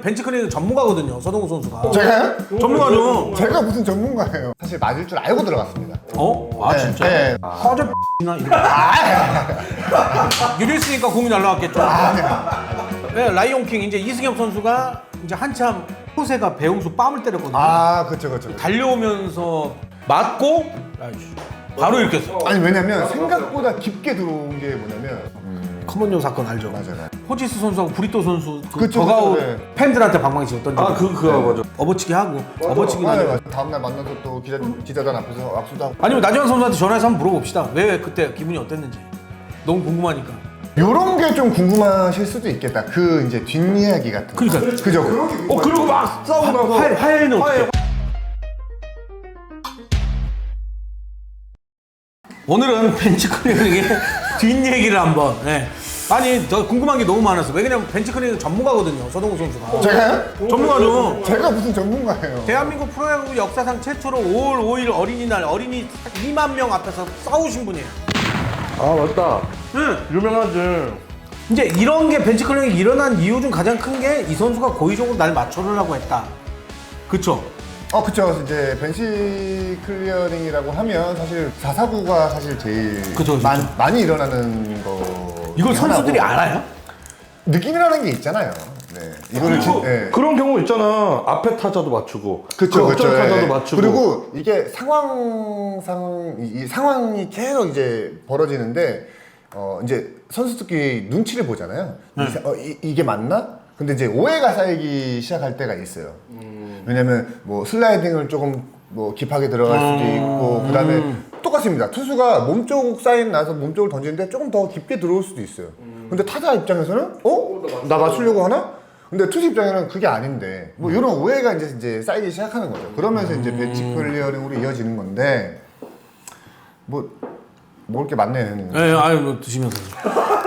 벤치 클리닝 전문가거든요. 서동우 선수가. 제가요? 전문가죠. 제가 무슨 전문가예요? 사실 맞을 줄 알고 들어갔습니다. 어? 아 네, 진짜? 네. 화제 나 이런. 유리했으니까 공이 날라왔겠죠. 네, 라이온 킹 이제 이승엽 선수가 이제 한참 호세가 배웅수 뺨을 때렸거든요. 아, 그쵸, 그쵸. 그쵸. 달려오면서 맞고 아이씨, 바로 일으켰어. 아니, 왜냐면 생각보다 깊게 들어온 게 뭐냐면. 커먼요 사건 알죠? 맞아요. 호지스 선수하고 브리또 선수 그 그쵸, 저가우 그쵸, 네. 팬들한테 방망이 던져. 아, 그, 그거 맞아. 업어치기 하고 아, 네, 나죠. 맞아요. 다음날 만나서 또 기자, 기자단 앞에서 악수도 하고. 아니면 나지원 선수한테 전화해서 한번 물어봅시다. 왜 그때 기분이 어땠는지. 너무 궁금하니까. 요런 게 좀 궁금하실 수도 있겠다. 그 이제 뒷이야기 같은 거. 그러니까. 그죠? 어, 그리고 막 싸우고 나서. 화해, 화해는 어떻게? 오늘은 벤치 클리닝의 뒷얘기를 한번. 예. 아니, 저 궁금한 게 너무 많았어. 왜냐면 벤치 클리닝 전문가거든요. 서동우 선수가. 제가요? 전문가죠. 제가 무슨 전문가예요? 대한민국 프로야구 역사상 최초로 5월 5일 어린이날 어린이 2만 명 앞에서 싸우신 분이에요. 아, 맞다. 응. 유명하지. 이제 이런 게 벤치 클리닝이 일어난 이유 중 가장 큰 게 이 선수가 고의적으로 날 맞춰주려고 했다. 그쵸? 어, 그쵸. 이제 벤시 클리어링이라고 하면 사실 4사구가 사실 제일 그쵸, 그쵸. 많- 많이 일어나는 거. 이걸 중에 선수들이 하나고. 알아요? 느낌이라는 게 있잖아요. 네. 이거를 진, 네. 그런 경우 있잖아. 앞에 타자도 맞추고. 그쵸, 그 그쵸. 옆전 타자도 예. 맞추고. 그리고 이게 상황상, 이, 이 상황이 계속 이제 벌어지는데, 어, 이제 선수들끼리 눈치를 보잖아요. 네. 이, 사- 어, 이, 게 맞나? 근데 이제 오해가 쌓이기 시작할 때가 있어요. 왜냐면 뭐 슬라이딩을 조금 뭐 깊하게 들어갈 수도 음. 있고, 그 다음에 똑같습니다. 투수가 몸쪽 사인 나서 몸쪽을 던지는데 조금 더 깊게 들어올 수도 있어요. 근데 타자 입장에서는, 어? 나 맞추려고 하나? 근데 투수 입장에는 그게 아닌데 뭐 이런 오해가 이제 이제 쌓이기 시작하는 거죠. 그러면서 이제 벤치 클리어링으로 이어지는 건데 뭐 먹을 게 많네. 예, 아유, 뭐 드시면서.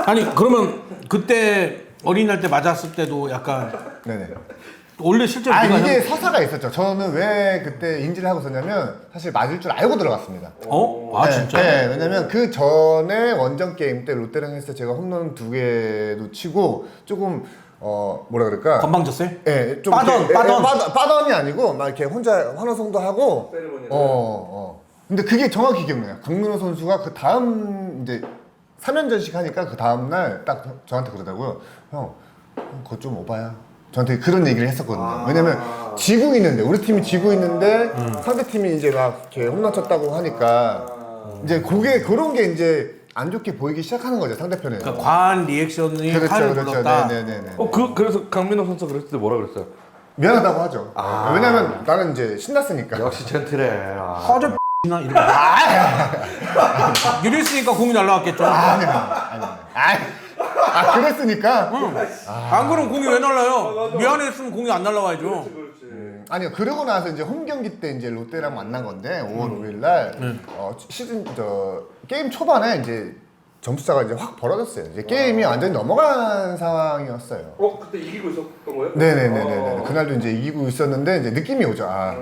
아니, 그러면 그때 어린이날 때 맞았을 때도 약간 네네. 원래 실제로 아 네가 이게 형- 서사가 있었죠. 저는 왜 그때 인지를 하고 있었냐면 사실 맞을 줄 알고 들어갔습니다. 어? 아 네, 진짜? 네, 왜냐면 그 전에 원정 게임 때 롯데랑 했을 때 제가 홈런 두 개도 치고 조금 어 뭐라 그럴까? 건방졌어요? 예, 좀 빠던, 이렇게, 빠던. 예, 빠던, 빠던이 아니고 막 이렇게 혼자 환호성도 하고. 어, 어. 근데 그게 정확히 기억나요. 강민호 선수가 그 다음 이제 3연전씩 하니까 그 다음 날딱 저한테 그러더라고요. 형, 형, 그거 좀 오바야. 저한테 그런 얘기를 했었거든요. 왜냐면 지고 있는데 우리 팀이 지고 있는데 상대 팀이 이제 막 이렇게 홈런 쳤다고 하니까 이제 그게 그런 게 이제 안 좋게 보이기 시작하는 거죠 상대편에. 그러니까 과한 리액션이 그렇죠, 그렇죠. 불렀다. 네네네. 어, 그, 그래서 강민호 선수 그랬을 때 뭐라 그랬어요? 미안하다고 하죠. 왜냐면 나는 이제 신났으니까. 역시 젠틀해. 아. 나 이런 거. 유리했으니까 공이 날라왔겠죠. 아니, 아니, 아니. 아, 그랬으니까? 안 그러면 공이 왜 날라요? 미안했으면 공이 안 날라와야죠. 아니요, 그러고 나서 이제 홈 경기 때 이제 롯데랑 만난 건데, 5월 5일 날, 어, 시즌, 저, 게임 초반에 이제 점수차가 이제 확 벌어졌어요. 이제 게임이 완전히 넘어간 상황이었어요. 어, 그때 이기고 있었던 거예요? 네네네네. 그날도 이제 이기고 있었는데, 이제 느낌이 오죠. 아,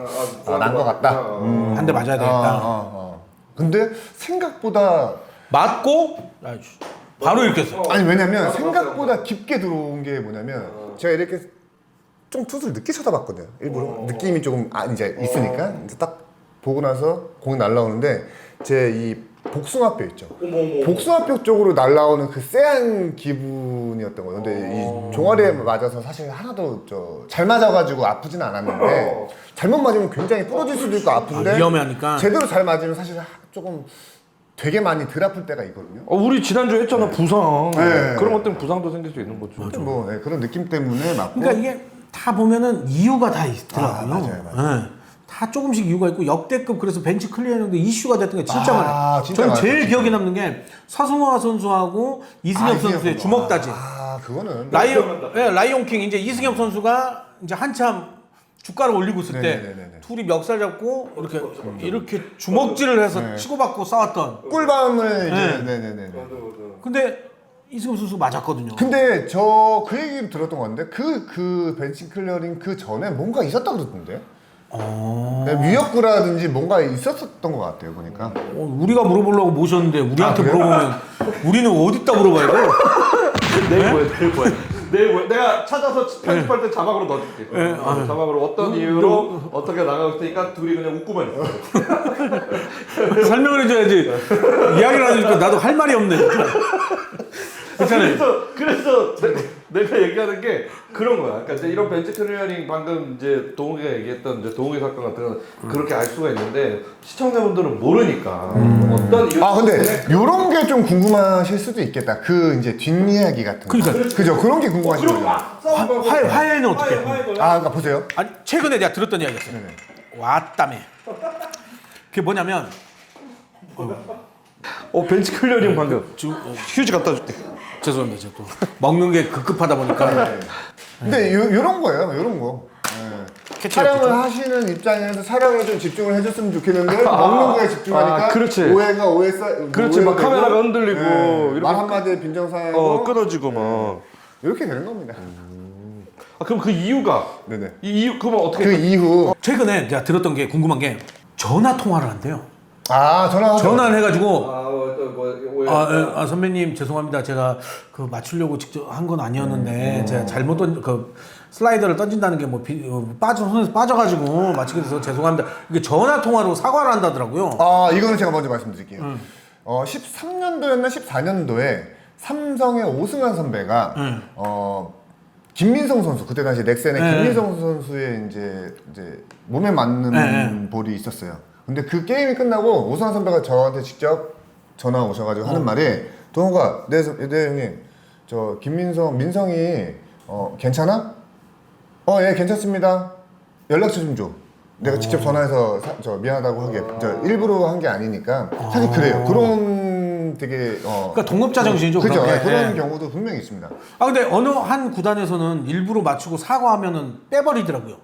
아, 난 것 같다. 음. 한 대 맞아야 어, 되겠다. 어, 어. 근데 생각보다 맞고 아이씨, 바로 일으켰어. 아니 왜냐면 생각보다 깊게 들어온 게 뭐냐면 제가 이렇게 좀 투수를 늦게 쳐다봤거든요 일부러 느낌이 조금 아, 이제 있으니까 이제 딱 보고 나서 공이 날라오는데 제 이 복숭아뼈 있죠 복숭아뼈 쪽으로 날라오는 그 쎄한 기분이었던 거예요 근데 이 종아리에 맞아서 사실 하나도 저 잘 맞아가지고 아프진 않았는데 잘못 맞으면 굉장히 부러질 수도 있고 아픈데 아, 위험하니까. 제대로 잘 맞으면 사실 조금 되게 많이 덜 아플 때가 있거든요 어, 우리 지난주에 했잖아, 부상. 네. 그런 것 때문에 부상도 생길 수 있는 거죠. 뭐 네, 그런 느낌 때문에 맞고 그러니까 이게 다 보면은 이유가 다 있더라고요. 아, 맞아요, 맞아요. 예. 다 조금씩 이유가 있고 역대급 그래서 벤치 클리어링도 이슈가 됐던 게 진짜 아, 많아요. 진짜 저는 많았죠, 제일 진짜. 기억에 남는 게 서승화 선수하고 이승엽 아, 선수의 이승엽. 주먹 다짐. 아 그거는 라이온, 예, 라이온 킹 이제 이승엽 선수가 이제 한참 주가를 올리고 있을 때 네네네네. 둘이 멱살 잡고 이렇게 이렇게 주먹질을 해서 네. 치고받고 싸웠던. 꿀밤을 이제 네. 네네네. 근데 이승엽 선수 맞았거든요. 근데 저 그 얘기를 들었던 건데 그 그 벤치 클리어링 그 전에 뭔가 있었다 그러던데. 어... 네, 위협구라든지 뭔가 있었었던 것 같아요 보니까. 어, 우리가 물어보려고 모셨는데 우리한테 아, 그래요? 물어보면 우리는 어디다 물어봐야 돼? 네이버에, 네이버에. 내 왜- 내가 찾아서 편집할 때 자막으로 넣어줄게. 네, 어, 아. 자막으로 어떤 이유로 어떻게 나가고 있으니까 둘이 그냥 웃고만 있어. 설명을 해줘야지. 이야기를 하니까 나도 할 말이 없네. 진짜. 괜찮아요. 그래서 그래서 내, 가 얘기하는 게 그런 거야. 그러니까 이제 이런 벤치 클리어링 방금 이제 동욱이가 얘기했던 이제 동욱이 사건 같은 건 그렇게 알 수가 있는데 시청자분들은 모르니까 어떤 이유 아 근데 요런 게 좀 궁금하실 수도 있겠다. 그 이제 뒷이야기 같은 거. 그러니까. 그죠? 그런 게 궁금하신 거죠. 화, 화, 화해는 어떻게? 해? 아 그러니까 보세요. 아니 최근에 내가 들었던 이야기였어요. 왔다며. 그게 뭐냐면 어 벤치 클리어링 방금 주, 어, 휴지 갖다 줄게. 죄송합니다. 제가 또 먹는 게 급급하다 보니까 네. 근데 요, 요런 거예요. 요런 거. 네. 캐치가 촬영을 좋죠. 하시는 입장에서 촬영에 좀 집중을 해줬으면 좋겠는데 먹는 거에 집중하니까 아, 그렇지. 오해가 오해 쌓 그렇지, 막 카메라가 흔들리고 이렇게 말 한마디에 빈정상하고 어 끊어지고 막. 이렇게 되는 겁니다. 아 그럼 그 이유가 네네. 이 이유 그러면 어떻게? 그 이후 최근에 내가 들었던 게 궁금한 게 전화 통화를 한대요. 아 전화 전화를 해가지고 아 또 뭐 아, 예, 아, 선배님 죄송합니다. 제가 그 맞추려고 직접 한 건 아니었는데 제가 잘못 던, 그 슬라이더를 던진다는 게 뭐 빠져 손에서 빠져가지고 맞추게 돼서 죄송합니다. 이게 전화 통화로 사과를 한다더라고요. 아 이거는 제가 먼저 말씀드릴게요. 어 13년도였나 14년도에 삼성의 오승환 선배가 음. 어 김민성 선수 그때 당시 넥센의 네. 김민성 선수의 이제 이제 몸에 맞는 네. 볼이 있었어요. 근데 그 게임이 끝나고 오승환 선배가 저한테 직접 전화 오셔가지고 하는 말이 동호가 네, 선- 네 형님 저 김민성 민성이 어 괜찮아? 어 예 괜찮습니다. 연락처 좀 줘. 내가 직접 전화해서 사- 저 미안하다고 하게 저 일부러 한 게 아니니까 사실 그래요. 그런 되게 어 그러니까 동업자 정신이죠. 그죠? 그런 게. 그런 예. 경우도 분명히 있습니다. 아 근데 어느 한 구단에서는 일부러 맞추고 사과하면은 빼버리더라고요.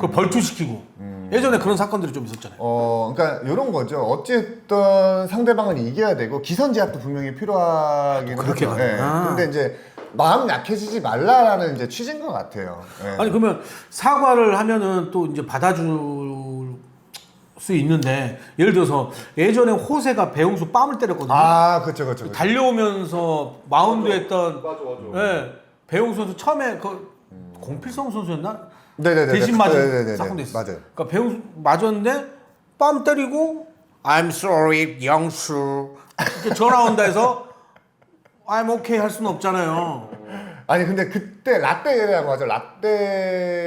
그걸 벌초시키고 예전에 그런 사건들이 좀 있었잖아요. 어, 그러니까 이런 거죠. 어쨌든 상대방을 이겨야 되고 기선 제압도 분명히 필요하긴 그렇게 하죠. 가네. 예. 아. 근데 이제 마음 약해지지 말라라는 이제 취지인 것 같아요. 예. 아니 그러면 사과를 하면은 또 이제 받아줄 수 있는데 예를 들어서 예전에 호세가 배용수 뺨을 때렸거든요. 아, 그렇죠, 그렇죠. 그렇죠. 달려오면서 마운드 했던 맞아 맞아. 예, 배용수 선수 처음에 그 공필성 선수였나? 네네네. 대신 네, 맞은 네네네. 사건도 있어. 맞아요. 그러니까 배용수 맞았는데 뺨 때리고 I'm sorry 영수 이렇게 전화 온다 해서 I'm okay 할 수는 없잖아요. 아니 근데 그때 라떼라고 하죠. 라떼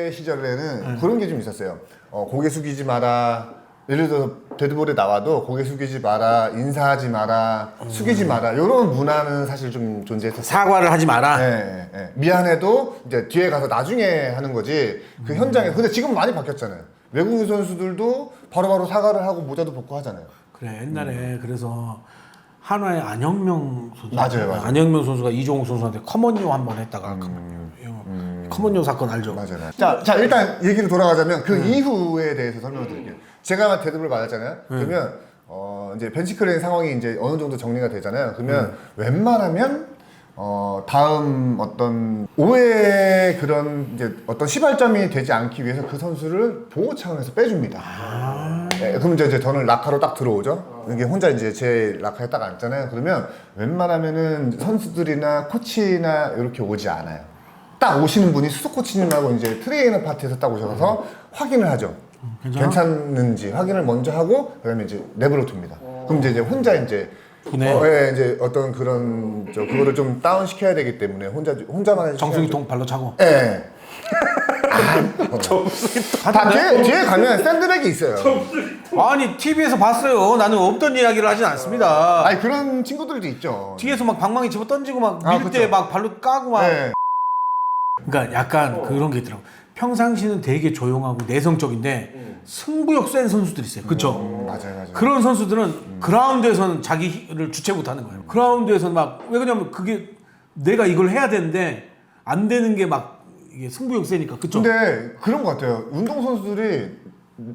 네. 시절에는 그런 게 좀 있었어요. 어, 고개 숙이지 마라. 예를 들어서 데드볼에 나와도 고개 숙이지 마라, 인사하지 마라, 음. 숙이지 마라. 이런 문화는 사실 좀 존재했었어요. 사과를 하지 마라. 예, 예, 예. 미안해도 이제 뒤에 가서 나중에 하는 거지. 그 현장에. 근데 지금 많이 바뀌었잖아요. 외국인 선수들도 바로바로 사과를 하고 모자도 벗고 하잖아요. 그래 옛날에 그래서 한화의 안영명 선수 맞아요, 맞아요. 안영명 선수가 이종욱 선수한테 커먼요 한 번 했다가 커먼요 사건 알죠? 맞아요. 자, 자 일단 얘기로 돌아가자면 그 이후에 대해서 설명을 드릴게요. 제가 데드볼 맞았잖아요. 그러면 어 이제 벤치클레인 상황이 이제 어느 정도 정리가 되잖아요. 그러면 웬만하면 어 다음 어떤 오해 그런 이제 어떤 시발점이 되지 않기 위해서 그 선수를 보호 차원에서 빼줍니다. 네, 그럼 이제 저는 라카로 딱 들어오죠. 이게 혼자 이제 제 라카에 딱 앉잖아요. 그러면 웬만하면은 선수들이나 코치나 이렇게 오지 않아요. 딱 오시는 분이 수석 코치님하고 이제 트레이너 파트에서 딱 오셔서 확인을 하죠. 괜찮아? 괜찮은지 확인을 먼저 하고 그다음에 이제 랩으로 둡니다. 그럼 이제, 이제 혼자 이제 분해. 어, 예, 이제 어떤 그런 저 그거를 좀 다운 시켜야 되기 때문에 혼자 혼자만 정수기통 발로 차고 예. 다 뒤에, 뒤에 가면 샌드백이 있어요. 아니 TV에서 봤어요 나는 없던 이야기를 하진 않습니다 아니 그런 친구들도 있죠. 뒤에서 막 방망이 집어 던지고 막 아, 밀 때 그쵸. 막 발로 까고 막 네. 그러니까 약간 그런 게 있더라고 평상시는 되게 조용하고 내성적인데 승부욕 센 선수들이 있어요 그쵸? 음, 맞아요, 맞아요. 그런 선수들은 그라운드에서는 자기를 주체 못하는 거예요. 그라운드에서는 막 왜 그러냐면 그게 내가 이걸 해야 되는데 안 되는 게 막 이게 승부욕 세니까 그쵸? 근데 그런 것 같아요. 운동 선수들이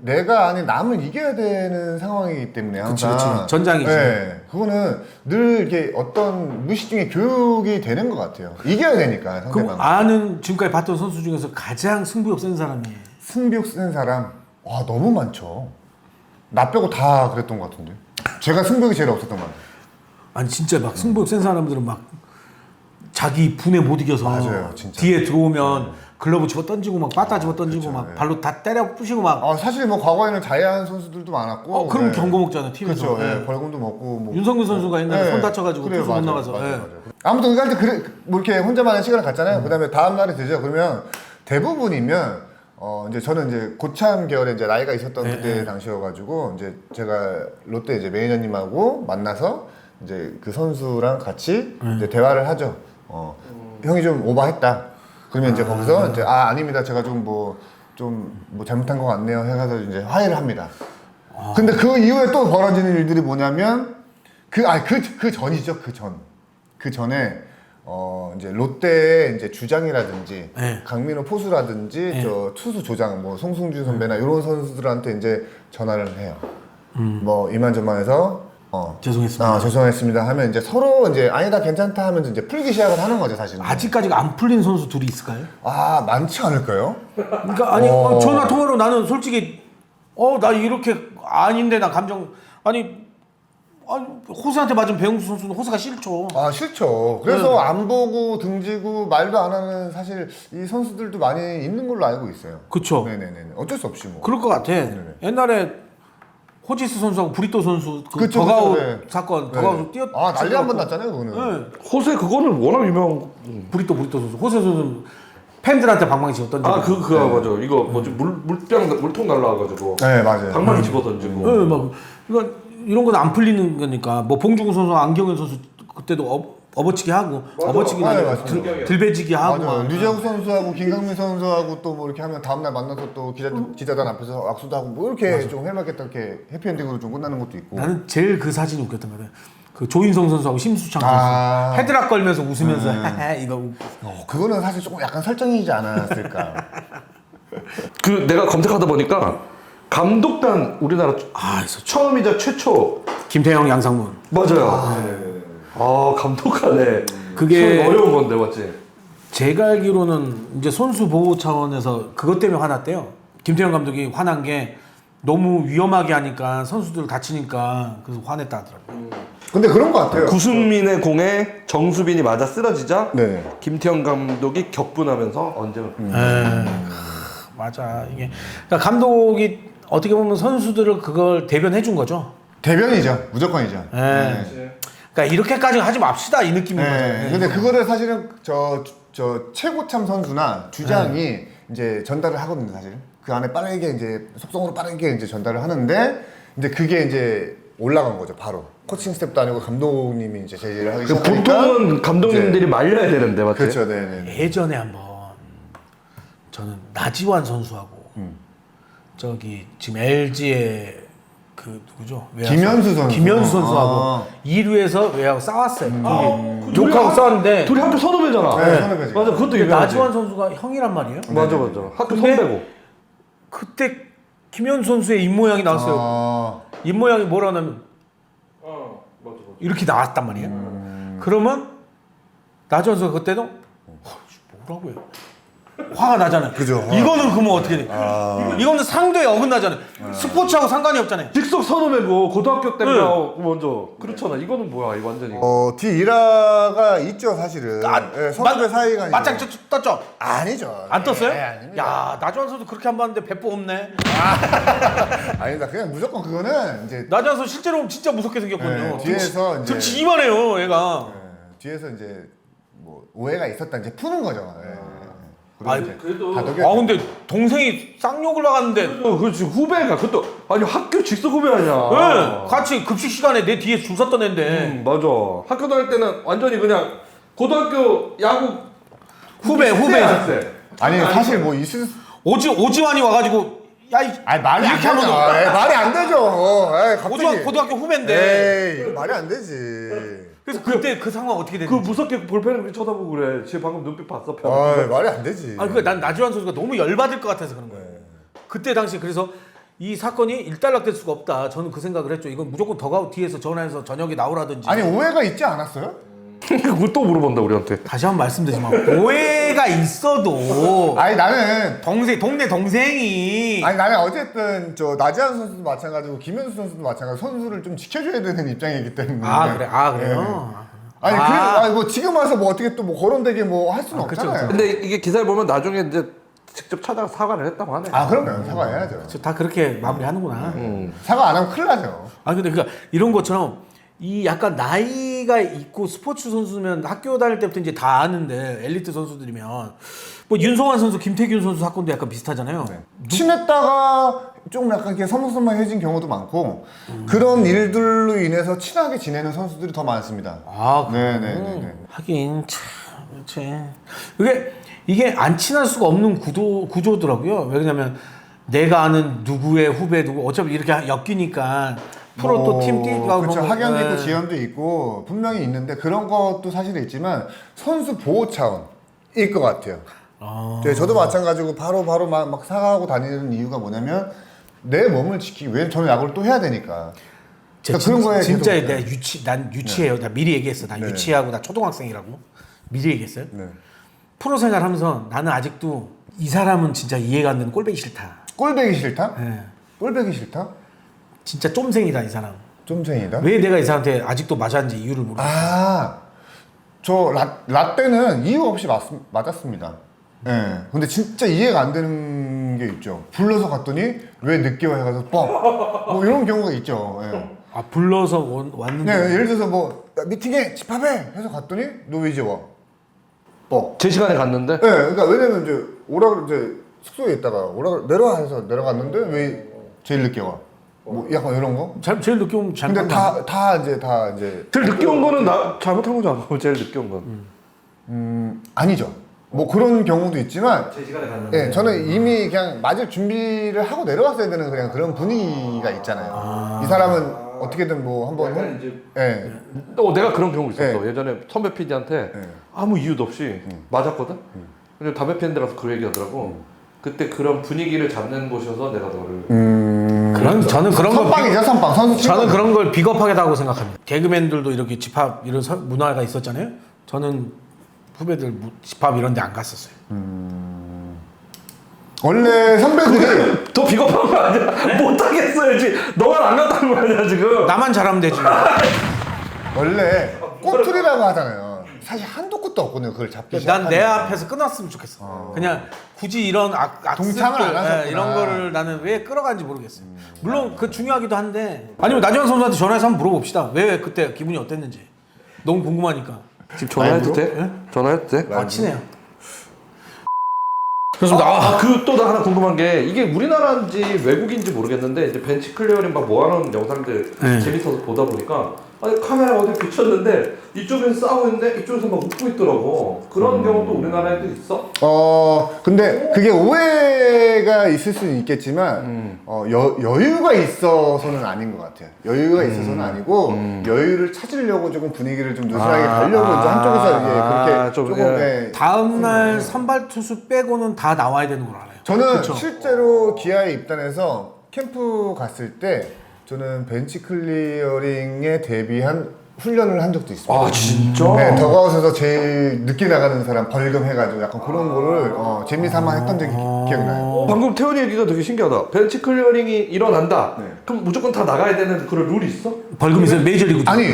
내가 아닌 남을 이겨야 되는 상황이기 때문에 그치, 항상 그치. 전장이지. 네, 그거는 늘 이게 어떤 무의식 중에 교육이 되는 것 같아요. 이겨야 되니까 그럼 상대방. 아는 지금까지 봤던 선수 중에서 가장 승부욕 센 사람이 승비욕 쓴 사람 와 너무 많죠. 나 빼고 다 그랬던 것 같은데. 제가 승비욕이 제일 없었던 것 같아요. 아니 진짜 막 승부욕 센 사람들은 막 자기 분에 못 이겨서 맞아요, 진짜. 뒤에 들어오면 글러브 집어 던지고 막 빠따 집어 던지고 그쵸, 막 네. 발로 다 때려 부시고 막 아 사실 뭐 과거에는 자해한 선수들도 많았고. 어, 그럼 네. 경고 먹잖아요 팀에서. 그렇죠. 네. 예, 벌금도 먹고 뭐. 윤성근 선수가 옛날에 네. 손 다쳐가지고 그래요, 투수 못 맞아요, 나가서. 맞아요, 예. 맞아요. 아무튼 그할 그래 뭐 이렇게 혼자만의 시간을 갖잖아요. 그다음에 다음 날이 되죠. 그러면 대부분이면 어 이제 저는 이제 고참 계열에 이제 나이가 있었던 네, 그때 네. 당시여가지고 이제 제가 롯데 이제 매니저님하고 만나서 이제 그 선수랑 같이 네. 이제 대화를 하죠. 어 형이 좀 오버했다. 그러면 이제 거기서 이제 아 아닙니다. 제가 좀 뭐 좀 뭐 잘못한 것 같네요. 해가지고 이제 화해를 합니다. 근데 그 이후에 또 벌어지는 일들이 뭐냐면 그 아니 그그 전이죠 그 전. 그 전에 어 이제 롯데의 이제 주장이라든지 네. 강민호 포수라든지 네. 저 투수 조장 뭐 송승준 선배나 이런 선수들한테 이제 전화를 해요. 음. 뭐 이만저만해서 어 죄송했습니다. 아 죄송했습니다 하면 이제 서로 이제 아니다 괜찮다 하면서 이제 풀기 시작을 하는 거죠 사실은. 아직까지 안 풀린 선수 둘이 있을까요? 아 많지 않을까요? 그러니까 아니 어. 전화 통화로 나는 솔직히 어 나 이렇게 아닌데 나 감정 아니 아니 호수한테 맞은 배용수 선수는 호수가 싫죠. 아 싫죠. 그래서 안 보고 등지고 말도 안 하는 사실 이 선수들도 많이 있는 걸로 알고 있어요. 그쵸. 네네네. 어쩔 수 없이 뭐. 그럴 것 같아. 네. 옛날에 호지스 선수하고 브리또 선수 그 그쵸, 더가웃 그쵸, 네. 사건 네. 더가웃 뛰어 아 난리 한 번 났잖아요 그거는. 네. 호세 그거는 워낙 유명한 브리또 브리또 선수 호세 선수 팬들한테 방망이 집어 던지고 아 그 그거 맞아 이거 뭐지 물 물병 물통 날라와가지고 네 맞아요. 방망이 집어 던지고 네, 막 이건 이런 건 안 풀리는 거니까 뭐 봉중근 선수 안경현 선수 그때도 업, 업어치기 하고 업어치기 네, 아니고 맞습니다. 들, 들배지기 하고 맞아요. 막. 류재욱 선수하고 김강민 선수하고 또 뭐 이렇게 하면 다음 날 만나서 또 기자 기자단 앞에서 악수도 하고 뭐 이렇게 좀 해맑겠다 이렇게 해피엔딩으로 좀 끝나는 것도 있고. 나는 제일 그 사진이 웃겼던 거는 그 조인성 선수하고 심수창 선수 아. 헤드락 걸면서 웃으면서 이거 어, 그거는 사실 조금 약간 설정이지 않았을까. 그 내가 검색하다 보니까 감독단 우리나라 아 처음이자 최초 김태형 양상문 맞아요. 아, 감독관에 그게- 어려운 건데 맞지? 제가 알기로는 이제 선수 보호 차원에서 그것 때문에 화났대요. 김태형 감독이 화난 게 너무 위험하게 하니까 선수들 다치니까 그래서 화냈다 하더라고요. 근데 그런 것 같아요. 구승민의 공에 정수빈이 맞아 쓰러지자 네. 김태형 감독이 격분하면서 언제는 에, 맞아 이게 그러니까 감독이 어떻게 보면 선수들을 그걸 대변해 준 거죠. 대변이죠. 무조건이죠. 예. 네. 그러니까 이렇게까지 하지 맙시다 이 느낌인 네. 거죠. 근데 그거를 사실은 저, 저 최고참 선수나 주장이 이제 전달을 하거든요, 사실. 그 안에 빠르게 이제 속성으로 빠르게 이제 전달을 하는데 이제 그게 이제 올라간 거죠, 바로. 코칭 스텝도 아니고 감독님이 이제 제의를 하기 그 시작하니까 보통은 감독님들이 말려야 되는데 맞지? 그렇죠, 네, 네. 네. 예전에 한번 저는 나지완 선수하고 음. 저기 지금 LG의 그 누구죠? 외야수. 김현수 선수. 김현수 선수하고 아. 2루에서 외야고 싸웠어요. 아, 그 둘이 욕하고 학- 싸웠는데 둘이 학교 선후배잖아. 네, 선후배지. 맞아, 그것도 근데 유명하지. 나지완 선수가 형이란 말이에요. 맞아, 맞아. 학교 근데- 선배고. 그때 김현수 선수의 입 모양이 나왔어요. 아, 입 모양이 뭐라냐면 어, 맞아, 맞아. 이렇게 나왔단 말이에요. 음. 그러면 나지완 선수 그때도 어, 뭐라고 해요? 화가 나잖아요. 그죠. 이거는 그러면 어떻게 돼? 아. 이거는 상도에 어긋나잖아요. 스포츠하고 상관이 없잖아요. 직속 선후배고 고등학교 때문에 네. 먼저 그렇잖아. 이거는 뭐야? 이 완전히. 어, 뒤 일화가 있죠, 사실은. 아, 예, 선후배 맞- 사이가. 맞짱 이제. 떴- 떴죠? 아니죠. 안 떴어요? 예, 아닙니다. 야 나지완 선수 그렇게 한 번 봤는데 배포 없네. 아니다. 그냥 무조건 그거는 이제 나지완 선수 실제로 진짜 무섭게 생겼거든요. 네, 뒤에서 이제- 등치 이만해요, 얘가. 예, 뒤에서 이제 뭐 오해가 있었다 이제 푸는 거죠. 예. 이제 그래도- 다독여. 아 근데 동생이 쌍욕을 나갔는데 어, 그렇지 후배가 그것도 아니 학교 직속 후배 아니야. 네, 같이 급식 시간에 내 뒤에 줄 섰던 애인데 음, 맞아. 학교 다닐 때는 완전히 그냥 고등학교 야구 후배 후배 학생. 아니 사실 뭐 있을 오지 오지환이 와가지고 야 이 아니 말이 안 이렇게 하면 되죠. 예, 말이 안 되죠. 예, 갑자기. 오지환 고등학교 후배인데 에이, 말이 안 되지. 그래서 그때 그 상황 어떻게 그 됐는지 무섭게 볼펜을 그렇게 쳐다보고 그래. 지금 방금 눈빛 봤어. 편. 아, 말이 안 되지. 아 그난 나지완 선수가 너무 열받을 것 같아서 그런 거예요 그때 당시 그래서 이 사건이 일단락될 수가 없다 저는 그 생각을 했죠 이건 무조건 더가웃 뒤에서 전화해서 저녁에 나오라든지 아니 오해가 있지 않았어요? 그거 또 물어본다 우리한테. 다시 한 번 말씀드리지만 오해가 있어도 아니 나는 동생 동네 동생이 아니 나는 어쨌든 저 나지한 선수도 마찬가지고 김현수 선수도 마찬가지고 선수를 좀 지켜줘야 되는 입장이기 때문에. 아 그래 아 그래요 아니 아. 그래 아니 뭐 지금 와서 뭐 어떻게 또 뭐 거론되게 뭐 할 수는 아, 그쵸, 없잖아요. 근데 이게 기사를 보면 나중에 이제 직접 찾아가 사과를 했다고 하네. 아 그럼요 사과해야죠. 저다 그렇게 마무리하는구나. 음. 사과 안 하면 큰일 나죠. 아 근데 그러니까 이런 것처럼 이 약간 나이 가 있고 스포츠 선수면 학교 다닐 때부터 이제 다 아는데 엘리트 선수들이면 뭐 윤성환 선수, 김태균 선수 사건도 약간 비슷하잖아요. 네. 친했다가 좀 약간 이렇게 서먹서먹해진 경우도 많고 그런 일들로 인해서 친하게 지내는 선수들이 더 많습니다. 아, 네 네네. 하긴 참, 그렇지. 그게 이게 안 친할 수가 없는 구도 구조더라고요. 왜냐면 내가 아는 누구의 후배 누구 어차피 이렇게 엮이니까 프로 또팀 뛰고 하고 그렇죠. 뭐, 학연도 네. 있고 지연도 있고 분명히 있는데 그런 것도 사실 있지만 선수 보호 차원일 것 같아요. 아. 네, 저도 마찬가지고 바로 바로 막, 막 사과하고 다니는 이유가 뭐냐면 내 몸을 지키기 위해 저는 야구를 또 해야 되니까. 제 그러니까 그런 거에 진짜 계속- 내가 유치 난 유치해요. 나 미리 얘기했어. 나 네. 유치하고 나 초등학생이라고 미리 얘기했어요. 네. 프로 생활하면서 나는 아직도 이 사람은 진짜 이해가 안 되는 꼴배기 싫다. 꼴배기 싫다? 예. 꼴배기 싫다? 진짜 쫌생이다 이 사람. 좀생이다? 왜 내가 이 사람한테 아직도 맞았는지 이유를 모르겠어. 아, 저 라, 라떼는 이유 없이 맞, 맞았습니다. 예. 근데 진짜 이해가 안 되는 게 있죠. 불러서 갔더니 왜 늦게 와 해가지고 뻥. 뭐 이런 경우가 있죠. 예. 아 불러서 온- 왔는데 네, 예를 들어서 뭐 야, 미팅해 집합해 해서 갔더니 너 왜 이제 와? 뻥. 제 시간에 갔는데 네, 그러니까 왜냐면 이제 오라 그래- 이제 숙소에 있다가 오라 그래- 내려와 해서 내려갔는데 왜 제일 늦게 와? 뭐 약간 이런 거? 잘, 제일 늦게 오면 잘. 근데 다 다 이제 다 이제 제일 늦게 온 거는 나 잘못한 거지 않아? 제일 늦게 온 건. 음 아니죠. 뭐 그런 경우도 있지만 제 시간에 갔는데. 예, 저는 이미 그냥 맞을 준비를 하고 내려갔어야 되는 그냥 그런 분위기가 있잖아요. 이 사람은 어떻게든 뭐 한번 약간 이제 예. 어, 내가 그런 경우 있었어. 네. 예전에 선배 PD한테 네. 아무 이유도 없이 맞았거든. 근데 담배 피는 데라서 그 얘기하더라고. 그때 그런 분위기를 잡는 곳이어서 내가 너를 음. 그런 저는 그런 걸 선빵이죠, 선빵. 선수 저는. 그런 걸 비겁하다고 생각합니다. 개그맨들도 이렇게 집합 이런 서- 문화가 있었잖아요. 저는 후배들 무- 집합 이런 데 안 갔었어요. 원래 선배들이 더 비겁한 거 아니야? 못하겠어야지. 너만 안 갔다는 거 아니야 지금? 나만 잘하면 되지. 원래 꼬투리라고 하잖아요. 사실 한도 끝도 없거든요. 그걸 잡기 난내 시작하면. 앞에서 끊었으면 좋겠어. 그냥 굳이 이런 악, 동참을 안 악습들, 하셨구나. 예, 이런 거를 나는 왜 끌어간지 모르겠어요. 물론 그 중요하기도 한데 아니면 나지원 선수한테 전화해서 한번 물어봅시다. 왜 그때 기분이 어땠는지. 너무 궁금하니까. 지금 전화해도 돼? 예? 전화해도 돼? 아 친해요. 그렇습니다. 아, 아, 그 또 나 하나 궁금한 게 이게 우리나라인지 외국인지 모르겠는데 이제 벤치 클리어링 막 모아놓은 영상들 네. 재밌어서 보다 보니까 아니 카메라 어디 비쳤는데 이쪽에서 싸우고 있는데 이쪽에서 막 웃고 있더라고 그런 경우도 우리나라에도 있어? 어 근데 그게 오해가 있을 수는 있겠지만 어, 여, 여유가 있어서는 아닌 것 같아요. 여유가 있어서는 아니고 여유를 찾으려고 조금 분위기를 좀 느슨하게 아, 가려고 이제 한쪽에서 이제 아, 그렇게 좀, 조금 예. 예. 다음 날 선발 투수 빼고는 다 나와야 되는 걸 알아요. 저는 그쵸? 실제로 기아에 입단해서 캠프 갔을 때 저는 벤치 클리어링에 대비한 훈련을 한 적도 있습니다. 아 진짜? 네, 더가웃에서 제일 늦게 나가는 사람 벌금 해가지고 약간 그런 거를 어, 재미삼아 했던 적이 기- 기억이 나요. 어, 방금 태훈이 얘기가 되게 신기하다 벤치 클리어링이 일어난다 네. 그럼 무조건 다 나가야 되는 그런 룰이 있어? 벌금 있어요. 메이저리그. 아니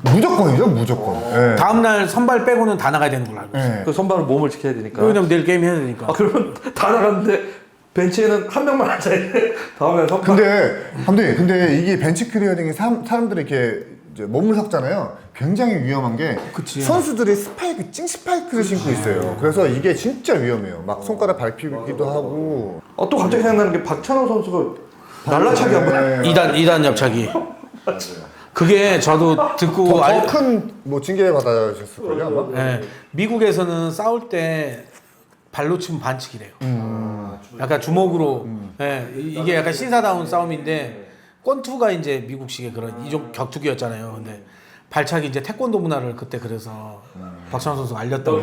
무조건이죠 무조건. 네. 다음 날 선발 빼고는 다 나가야 되는 걸로 알고 있어요. 네. 그 선발은 몸을 지켜야 되니까 왜냐면 내일 게임 해야 되니까. 아 그러면 다 나갔는데 벤치에는 한 명만 앉아있네 다음에 선발 근데 감독님 근데 이게 벤치 클리어링이 사람, 사람들이 이렇게 이제 몸을 섞잖아요. 굉장히 위험한 게 그치. 선수들이 스파이크 찡 스파이크를 신고 있어요. 그래서 이게 진짜 위험해요. 막 손가락 밟히기도 하고. 어, 또 갑자기 생각나는 게 박찬호 선수가 날라차기 한 번 네. 2단 2단 옆차기. 그게 저도 듣고 알- 더큰 뭐 징계 받아셨을 걸요 아마. 예, 미국에서는 싸울 때 발로 치면 반칙이래요. 약간 주먹으로. 예, 이- 이게 약간 신사다운 싸움인데 권투가 이제 미국식의 그런 이종 격투기였잖아요. 근데 발차기 이제 태권도 문화를 그때 그래서 박찬호 선수가 알렸다고.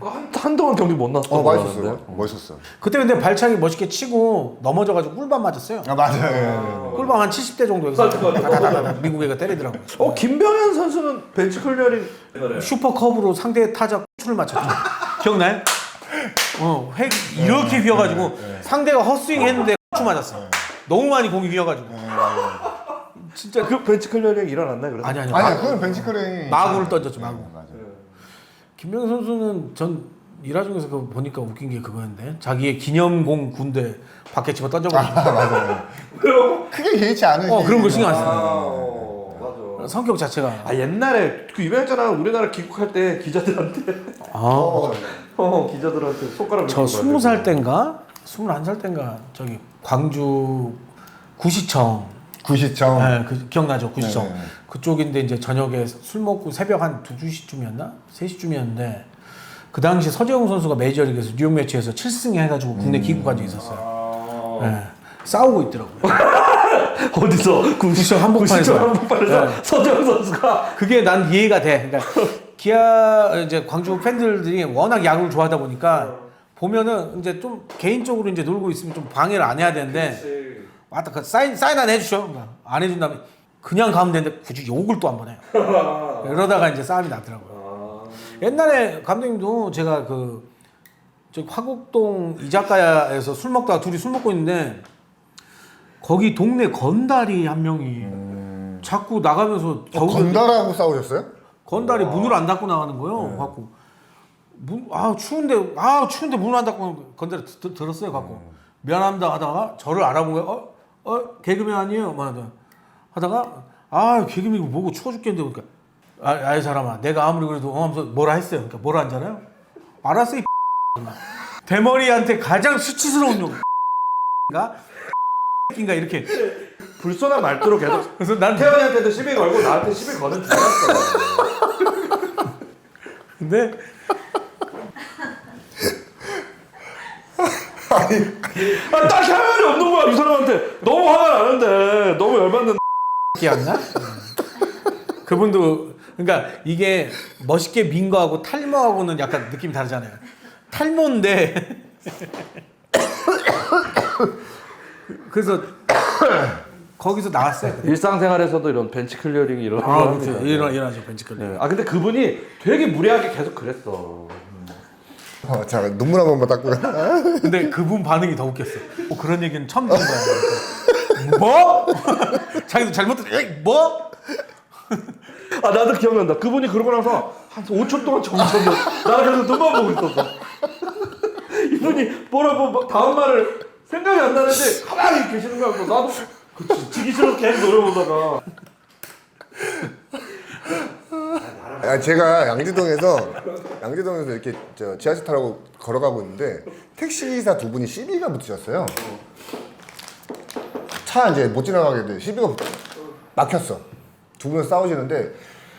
한, 한동안 경기 못 나왔던 어. 같은데. 멋있었어. 그때 근데 발차기 멋있게 치고 넘어져가지고 꿀밤 맞았어요. 아 맞아요. 꿀밤 한 70대 정도 여기서 다다다다 미국 애가 때리더라고요. 어 김병현 선수는 벤치 클리어링 슈퍼컵으로 상대 타자 를 맞췄죠. 기억나요? 어, 획 이렇게 휘어가지고 상대가 헛스윙 했는데 추 맞았어. 너무 많이 공이 휘어가지고. 진짜 그 벤치 클리어링 일어났나요? 그래서? 아니 아니 아니야 그건 벤치크레인 마구를 던졌죠, 마구. 맞아. 김명현 선수는 전 일화 중에서 그 보니까 웃긴 게 그거였는데 자기의 기념공 군대 밖에 집어 던져버리고 맞아요. 크게 개의치 않은. 어 그런 거 신경 안 아, 쓰는 어, 맞아. 성격 자체가 아 옛날에 그 유명했잖아 우리나라 귀국할 때 기자들한테 아, 어, 어 기자들한테 손가락 저 스무 살 땐가 스물한 살 땐가 저기 광주 구시청 구시청. 네, 그 기억나죠 구시청 네, 네, 네. 그쪽인데 이제 저녁에 술 먹고 새벽 한 2, 2시쯤이었나? 3시쯤이었는데 그 당시 서재웅 선수가 메이저리그에서 뉴욕 매치에서 7승 해가지고 음. 국내 귀국한 적이 있었어요 네, 싸우고 있더라고요 어디서 구시청 한복판에서. 구시청 한복판에서 네. 서정 선수가 그게 난 이해가 돼. 그러니까 기아 이제 광주 팬들이 워낙 야구를 좋아하다 보니까 보면은 이제 좀 개인적으로 이제 놀고 있으면 좀 방해를 안 해야 되는데 왔다 그 사인 사인 하나 해주셔. 안 해준다면 그냥 가면 되는데 굳이 욕을 또 한 번 해요. 이러다가 이제 싸움이 났더라고요. 옛날에 감독님도 제가 그 저기 화곡동 이자카야에서 술 먹다가 둘이 술 먹고 있는데 거기 동네 건달이 한 명이 자꾸 나가면서 어, 건달하고 싸우셨어요? 건달이 문을 안 닫고 나가는 거예요. 갖고 문, 아 추운데 아 추운데 문을 안 닫고. 건달이 드- 드- 들었어요. 갖고 미안합니다 하다가 저를 알아본 거예요. 어, 어 개그맨 아니에요? 뭐 하다 하다가 아 개그맨 뭐고 추워 죽겠는데 그러니까 아, 아이 사람아 내가 아무리 그래도 어 하면서 뭐라 했어요. 그러니까 뭐라 한잖아요. 알았어 이 대머리한테 가장 수치스러운 욕인가 인가 이렇게 불손한 말투로 계속 그래서 난 태연이한테도 시비 걸고 나한테 시비 거는 줄 알았어 근데 아 딱히 할 말이 없는 거야 이 사람한테 너무 화가 나는데 너무 열받는 기억나? 그분도 그러니까 이게 멋있게 민 거하고 탈모하고는 약간 느낌이 다르잖아요. 탈모인데 그래서 거기서 나왔어요. 일상생활에서도 이런 벤치 클리어링이 일어나고 아, 합니다. 그렇죠. 일어 일어나죠 벤치 클리. 네. 아 근데 그분이 되게 무례하게 계속 그랬어 어, 자 눈물 한 번만 닦고. 가. 근데 그분 반응이 더 웃겼어. 어, 그런 얘기는 처음 듣는 거야. 뭐? 자기도 잘못 듣. 에이, 뭐? 아 나도 기억난다 그분이 그러고 나서 한 5초 동안 정신없는 나는 그래서 눈만 보고 있었어 이분이 뭐라고 막 다음 말을 생각이 안 나는데 가만히 계시는 거야 그래서 나도 그치 지기 싫어서 계속 노려보다가 아, 제가 양지동에서 양지동에서 이렇게 저 지하철 타고 걸어가고 있는데 택시 기사 두 분이 시비가 붙으셨어요. 차 이제 못 지나가게 돼 시비가 붙- 막혔어. 두 분은 싸우시는데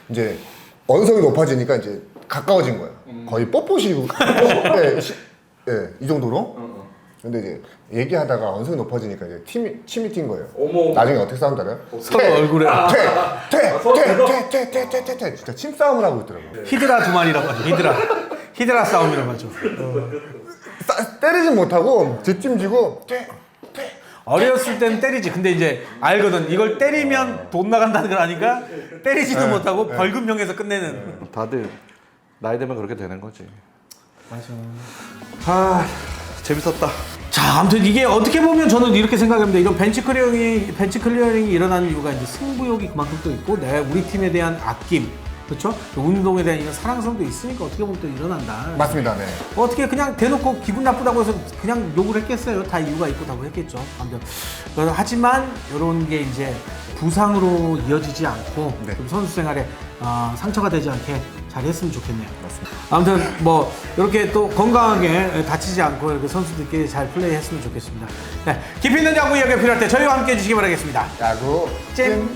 이제 언성이 높아지니까 이제 가까워진 거예요. 거의 뽀뽀시고 네, 시- 네, 이 정도로. 근데 이제 얘기하다가 언성이 높아지니까 이제 팀이 침이 튄 거예요. 어머. 나중에 어떻게 싸운다? 서로 얼굴에 서로 대서? 퇴퇴퇴퇴퇴퇴퇴퇴 진짜 침싸움을 하고 있더라고요. 히드라 두 마리라고 하죠. 히드라. 히드라 싸움이라고 하죠. 싸- 때리진 못하고 뒷짐지고 퇴 어렸을 땐 때리지. 근데 이제 알거든. 이걸 때리면 돈 나간다는 걸 아니까 때리지도 못하고 벌금형에서 끝내는. 다들 나이 되면 그렇게 되는 거지 맞아. 아 재밌었다 자, 아무튼 이게 어떻게 보면 저는 이렇게 생각합니다. 이런 벤치 클리어링이 벤치 클리어링이 일어나는 이유가 이제 승부욕이 그만큼 또 있고 내 우리 팀에 대한 아낌, 그렇죠? 운동에 대한 이런 사랑성도 있으니까 어떻게 보면 또 일어난다. 맞습니다. 네. 어떻게 그냥 대놓고 기분 나쁘다고 해서 그냥 욕을 했겠어요. 다 이유가 있고 다고 했겠죠. 아무튼 하지만 이런 게 이제 부상으로 이어지지 않고 네. 좀 선수 생활에 어, 상처가 되지 않게 잘 했으면 좋겠네요. 아무튼 뭐 이렇게 또 건강하게 다치지 않고 이렇게 선수들끼리 잘 플레이했으면 좋겠습니다. 네, 깊이 있는 야구 이야기 필요할 때 저희와 함께 해주시기 바라겠습니다. 야구 잼.